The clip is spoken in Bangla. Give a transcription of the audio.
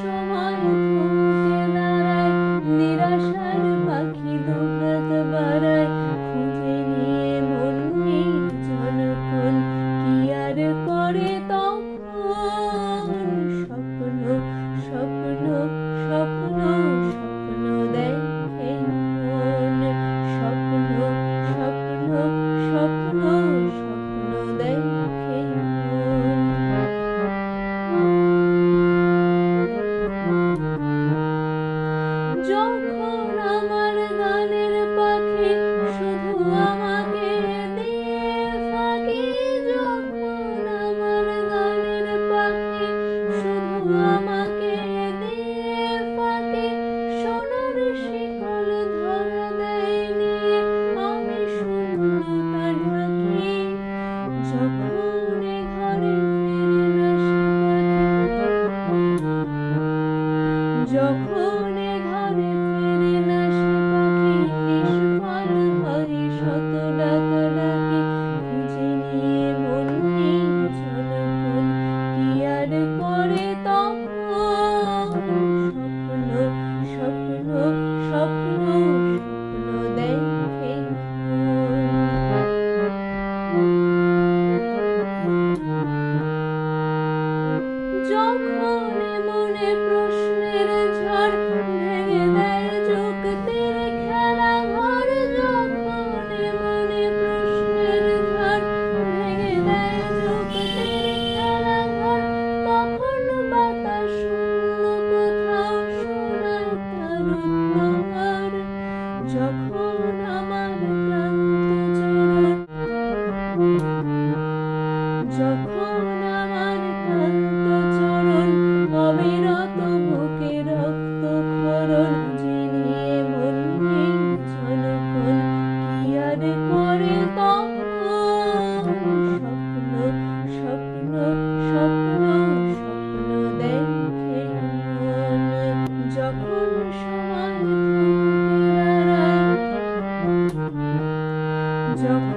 সমান আমাকে দিয়ে ফাঁকে সোনার শিকল ধরা দেয়নি। আমি শূন্যতা ঢাকি যখন ঘরে ফিরে না যখন পরে তম্ব i'm Jacob. your